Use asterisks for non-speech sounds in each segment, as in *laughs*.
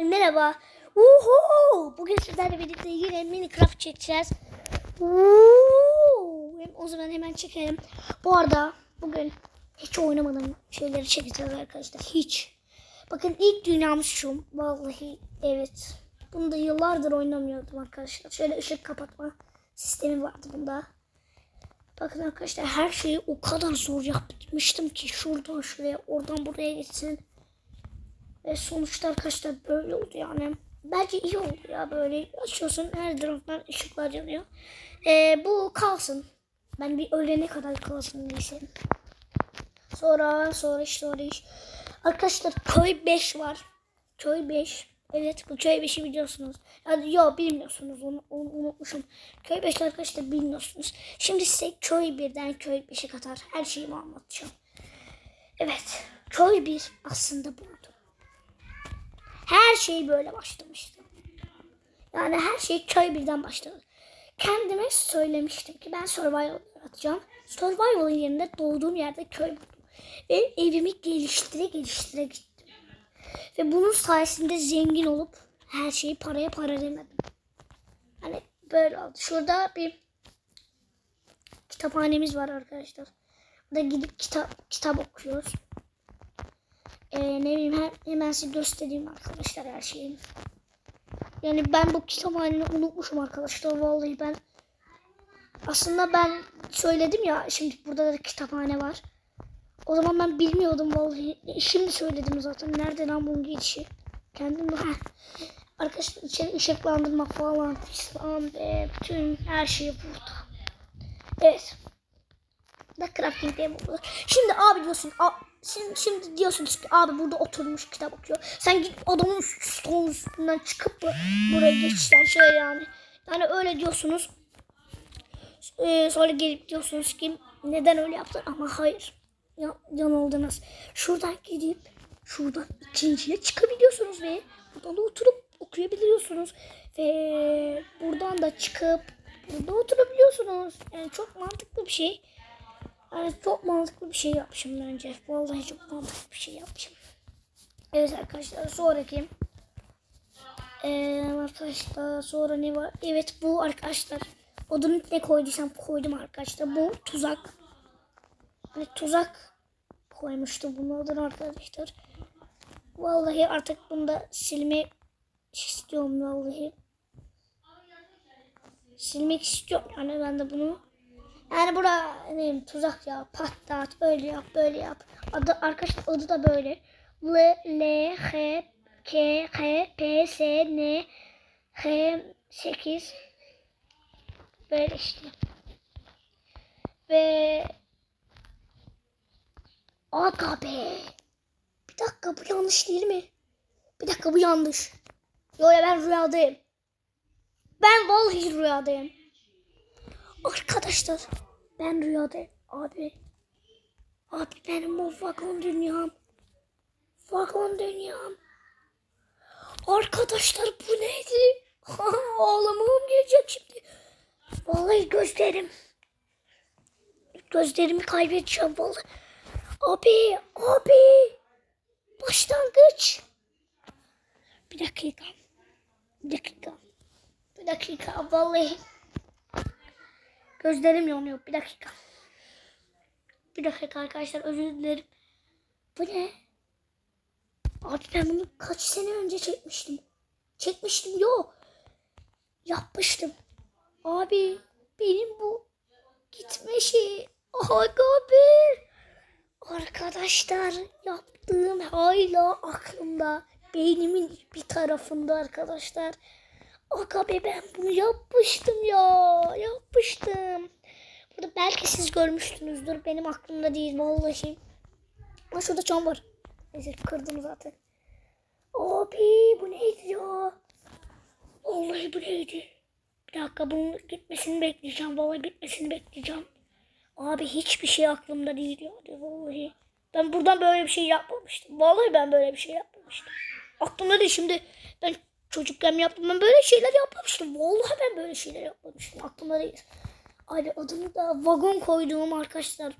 Merhaba. Uhu! Bugün sizlerle birlikte yine Minecraft çekeceğiz. Uhu! O zaman hemen çekelim. Bu arada bugün hiç oynamadığım şeyleri çekeceğiz arkadaşlar. Hiç. Bakın ilk dünyamız şu. Vallahi evet. Bunu da yıllardır oynamıyordum arkadaşlar. Şöyle ışık kapatma sistemi vardı bunda. Bakın arkadaşlar her şeyi o kadar zor yapmıştım ki şuradan şuraya oradan buraya gitsin. Ve sonuçta arkadaşlar böyle oldu yani. Bence iyi oldu ya böyle açıyorsun her taraftan ışıklar yanıyor. Ee, bu kalsın. Ben bir ölene kadar kalsın neyse. Sonra sonra işte sonra iş. Arkadaşlar köy 5 var. Köy 5. Evet bu köy 5'i biliyorsunuz. Yani yok bilmiyorsunuz onu, onu unutmuşum. Köy 5 arkadaşlar bilmiyorsunuz. Şimdi size köy 1'den köy 5'e kadar her şeyimi anlatacağım. Evet köy 1 aslında buydu. Her şey böyle başlamıştı. Yani her şey köy birden başladı. Kendime söylemiştim ki ben survival yaratacağım. Survival'ın yerinde doğduğum yerde köy buldum. Ve evimi geliştire geliştire gittim. Ve bunun sayesinde zengin olup her şeyi paraya para demedim. Hani böyle oldu. Şurada bir kitaphanemiz var arkadaşlar. Burada gidip kitap kitap okuyoruz. Ee, ne bileyim hem- hemen size göstereyim arkadaşlar her şeyi. Yani ben bu kütüphaneyi unutmuşum arkadaşlar. Vallahi ben aslında ben söyledim ya şimdi burada da kütüphane var. O zaman ben bilmiyordum vallahi. Şimdi söyledim zaten. Nerede lan bunun geçişi? Kendim ha. Arkadaşlar içeri ışıklandırma falan fistan ve bütün her şey burada. Evet. Da crafting diye. Şimdi abi diyorsun, a, şimdi, şimdi diyorsunuz ki abi burada oturmuş kitap okuyor. Sen git adamın stolun üstünden çıkıp buraya geçsen şöyle yani. Yani öyle diyorsunuz. Ee, sonra gelip diyorsunuz ki neden öyle yaptın ama hayır. Ya, yanıldınız. Şuradan gidip şuradan ikinciye çıkabiliyorsunuz ve buradan da oturup okuyabiliyorsunuz. Ve buradan da çıkıp burada oturabiliyorsunuz. Yani çok mantıklı bir şey. Yani çok mantıklı bir şey yapmışım bence. Vallahi çok mantıklı bir şey yapmışım. Evet arkadaşlar sonraki. Ee, arkadaşlar sonra ne var? Evet bu arkadaşlar. Odunu ne koyduysam koydum arkadaşlar. Bu tuzak. Hani tuzak koymuştum bunun adını arkadaşlar. Vallahi artık bunu da silmek istiyorum vallahi. Silmek istiyorum yani ben de bunu. Yani bura ne bileyim, tuzak ya patlat öyle yap böyle yap. Adı arkadaşlar adı da böyle. L L H K H P S N H 8 böyle işte. Ve Aga be. Bir dakika bu yanlış değil mi? Bir dakika bu yanlış. Yo ya ben rüyadayım. Ben vallahi rüyadayım. Arkadaşlar ben rüyadayım abi. Abi benim o vagon dünyam. Vagon dünyam. Arkadaşlar bu neydi? *laughs* Ağlamam gelecek şimdi. Vallahi gözlerim. Gözlerimi kaybedeceğim vallahi. Abi, abi. Başlangıç. Bir dakika. Bir dakika. Bir dakika vallahi. Gözlerim yanıyor. Bir dakika. Bir dakika arkadaşlar özür dilerim. Bu ne? Abi ben bunu kaç sene önce çekmiştim. Çekmiştim yok. Yapmıştım. Abi benim bu gitme şeyi. Aga be. Arkadaşlar yaptığım hala aklımda. Beynimin bir tarafında arkadaşlar. Aga be ben bunu yapmıştım ya. Yapmıştım. Burada belki siz görmüşsünüzdür. Benim aklımda değil vallahi. Ama şurada çam var. Neyse kırdım zaten. Abi bu neydi ya? Vallahi bu neydi? Bir dakika bunun gitmesini bekleyeceğim. Vallahi gitmesini bekleyeceğim. Abi hiçbir şey aklımda değil ya. Vallahi. Ben buradan böyle bir şey yapmamıştım. Vallahi ben böyle bir şey yapmamıştım. Aklımda değil şimdi. Ben çocukken yaptım. Ben böyle şeyler yapmamıştım. Vallahi ben böyle şeyler yapmamıştım. Aklımda değil. Abi adını da vagon koyduğum arkadaşlar.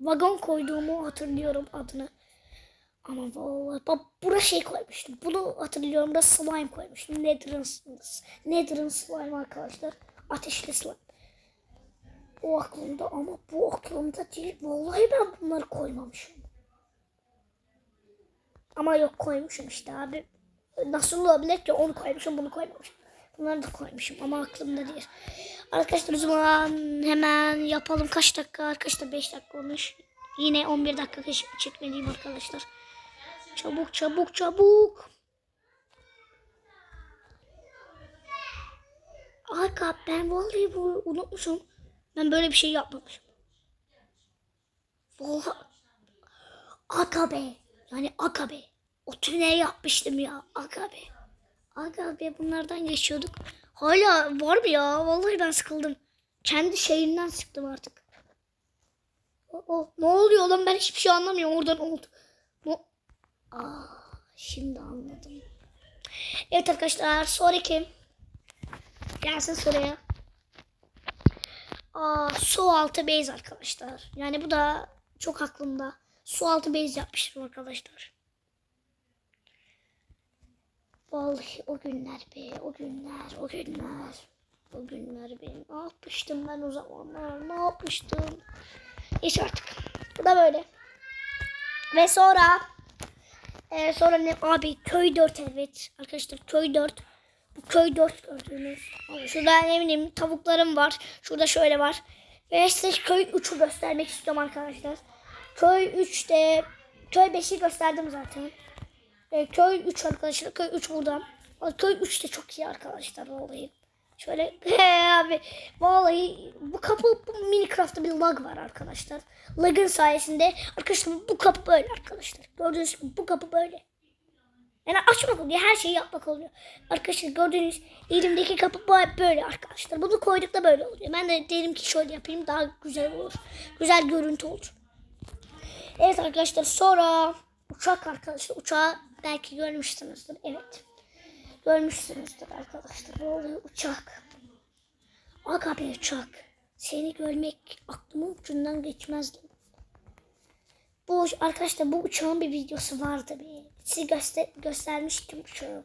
Vagon koyduğumu hatırlıyorum adını. Ama vallahi bak buraya şey koymuştum. Bunu hatırlıyorum da slime koymuştum. Nether'ın Nether'ın slime arkadaşlar. Ateşli slime. O aklımda ama bu aklımda değil. Vallahi ben bunları koymamışım. Ama yok koymuşum işte abi. Nasıl olabilir ki onu koymuşum bunu koymamışım. Bunları da koymuşum ama aklımda değil. Arkadaşlar o zaman hemen yapalım. Kaç dakika? Arkadaşlar 5 dakika olmuş. Yine 11 dakika çekmeliyim arkadaşlar. Çabuk çabuk çabuk. Aga ben vallahi bu unutmuşum. Ben böyle bir şey yapmamışım. Vallahi. Aga be. Yani aga be. O tünel yapmıştım ya. Aga be. Aga be bunlardan geçiyorduk. Hala var mı ya? Vallahi ben sıkıldım. Kendi şehrinden sıktım artık. O, o, ne oluyor lan ben hiçbir şey anlamıyorum oradan oldu. Ne? Aa, şimdi anladım. Evet arkadaşlar sonraki gelsin soruya. Aa, su altı base arkadaşlar. Yani bu da çok aklımda. Su altı base yapmıştım arkadaşlar. Vallahi o günler be, o günler, o günler. O günler benim. Ne yapmıştım ben o zamanlar? Ne yapmıştım? Neyse artık. Bu da böyle. Ve sonra e, sonra ne? Abi köy 4 evet. Arkadaşlar köy 4. Bu köy 4 gördüğünüz. Şurada ne bileyim tavuklarım var. Şurada şöyle var. Ve size köy 3'ü göstermek istiyorum arkadaşlar. Köy 3'te köy 5'i gösterdim zaten. E, köy 3 arkadaşlar. Köy 3 burada. Ama Köy 3 de çok iyi arkadaşlar vallahi. Şöyle *laughs* abi vallahi bu kapı bu Minecraft'ta bir lag var arkadaşlar. Lag'ın sayesinde arkadaşlar bu kapı böyle arkadaşlar. Gördüğünüz gibi bu kapı böyle. Yani açmak oluyor. Her şeyi yapmak oluyor. Arkadaşlar gördüğünüz elimdeki kapı böyle arkadaşlar. Bunu koyduk da böyle oluyor. Ben de dedim ki şöyle yapayım daha güzel olur. Güzel görüntü olur. Evet arkadaşlar sonra uçak arkadaşlar. Uçağı belki görmüşsünüzdür. Evet. Görmüşsünüzdür arkadaşlar. Oluyor uçak. Aga bir uçak. Seni görmek aklımın ucundan geçmezdi. Bu arkadaşlar bu uçağın bir videosu vardı bir. Size göster göstermiştim uçağı.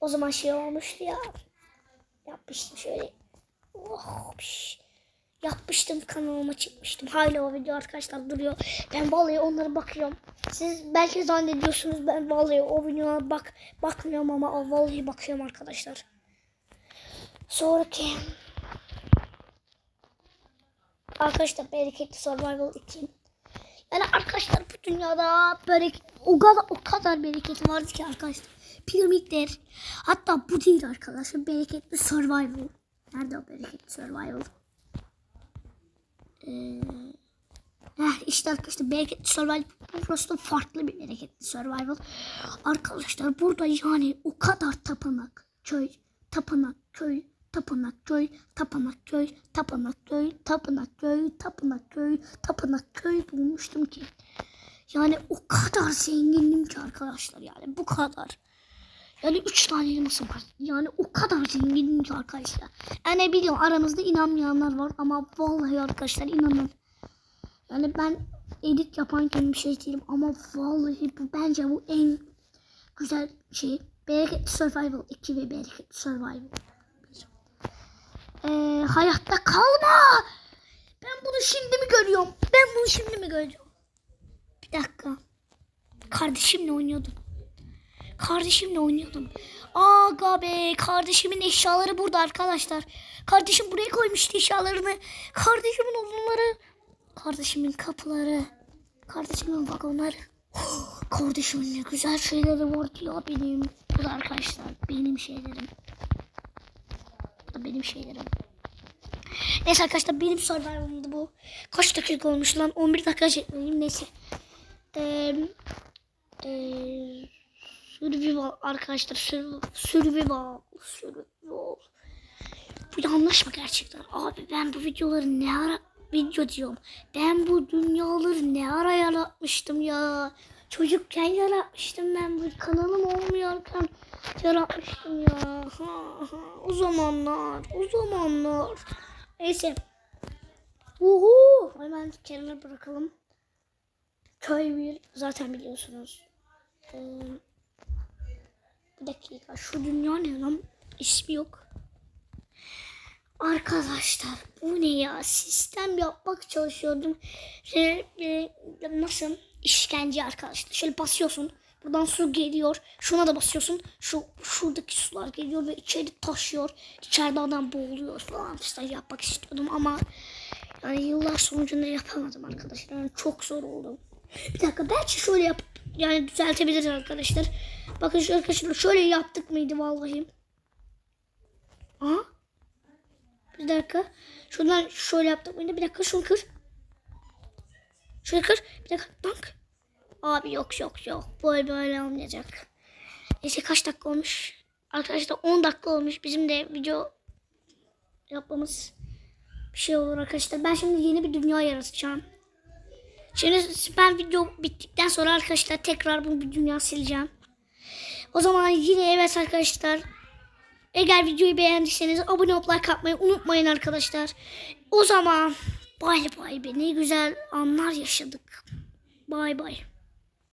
O zaman şey olmuştu ya. Yapmıştım şöyle. Oh, piş. Yapmıştım kanalıma çıkmıştım. Hala o video arkadaşlar duruyor. Ben vallahi onlara bakıyorum. Siz belki zannediyorsunuz ben vallahi o videoya bak bakmıyorum ama vallahi bakıyorum arkadaşlar. Sonraki Arkadaşlar bereketli survival 2. Yani arkadaşlar bu dünyada bereket o kadar o kadar bereketi vardı ki arkadaşlar. Piramitler. Hatta bu değil arkadaşlar. Bereketli survival. Nerede o bereketli survival? Ee, heh, işte arkadaşlar bereketli survival burası farklı bir bereketli survival. Arkadaşlar burada yani o kadar tapınak köy, tapınak köy, tapınak köy, tapınak köy, tapınak köy, tapınak köy, tapınak köy, tapınak köy bulmuştum ki. Yani o kadar zengindim ki arkadaşlar yani bu kadar. Yani üç tane elmasım var. Yani o kadar zenginim arkadaşlar. Yani biliyorum aranızda inanmayanlar var ama vallahi arkadaşlar inanın. Yani ben edit yaparken bir şey değilim ama vallahi bu bence bu en güzel şey. Bereketli Survival 2 ve Bereketli Survival 1. Ee, hayatta kalma. Ben bunu şimdi mi görüyorum? Ben bunu şimdi mi görüyorum? Bir dakika. Kardeşimle oynuyordum. Kardeşimle oynuyordum. Aga be kardeşimin eşyaları burada arkadaşlar. Kardeşim buraya koymuştu eşyalarını. Kardeşimin odunları. Kardeşimin kapıları. Kardeşimin vagonları. *gasps* Kardeşimin ne güzel şeyleri var ya benim. Bu da arkadaşlar benim şeylerim. Bu da benim şeylerim. Neyse arkadaşlar benim survival'ımdı bu. Kaç dakika olmuş lan? 11 dakika çekmeliyim. Neyse. Eee... Eee... Survival arkadaşlar sur- survival survival. Bu yanlış mı gerçekten? Abi ben bu videoları ne ara video diyorum. Ben bu dünyaları ne ara yaratmıştım ya. Çocukken yaratmıştım ben bu kanalım olmuyorken yaratmıştım ya. Ha, ha. O zamanlar, o zamanlar. Neyse. Uhu. Hemen kenara bırakalım. köy bir zaten biliyorsunuz. Ee, dakika şu dünya ne lan? İsmi yok. Arkadaşlar bu ne ya? Sistem yapmak çalışıyordum. Nasıl? İşkence arkadaşlar. Şöyle basıyorsun. Buradan su geliyor. Şuna da basıyorsun. Şu şuradaki sular geliyor ve içeri taşıyor. İçeride adam boğuluyor falan. İşte yapmak istiyordum ama yani yıllar sonucunda yapamadım arkadaşlar. Yani çok zor oldu. Bir dakika belki şöyle yap yani düzeltebiliriz arkadaşlar. Bakın şu arkadaşlar şöyle yaptık mıydı vallahi. Aha. Bir dakika. Şuradan şöyle yaptık mıydı? Bir dakika şunu kır. Şöyle kır. Bir dakika. Dank. Abi yok yok yok. Böyle böyle olmayacak. Neyse kaç dakika olmuş? Arkadaşlar 10 dakika olmuş. Bizim de video yapmamız bir şey olur arkadaşlar. Ben şimdi yeni bir dünya yaratacağım. Şimdi ben video bittikten sonra arkadaşlar tekrar bu bir dünya sileceğim. O zaman yine evet arkadaşlar. Eğer videoyu beğendiyseniz abone olup like atmayı unutmayın arkadaşlar. O zaman bay bay be ne güzel anlar yaşadık. Bay bay.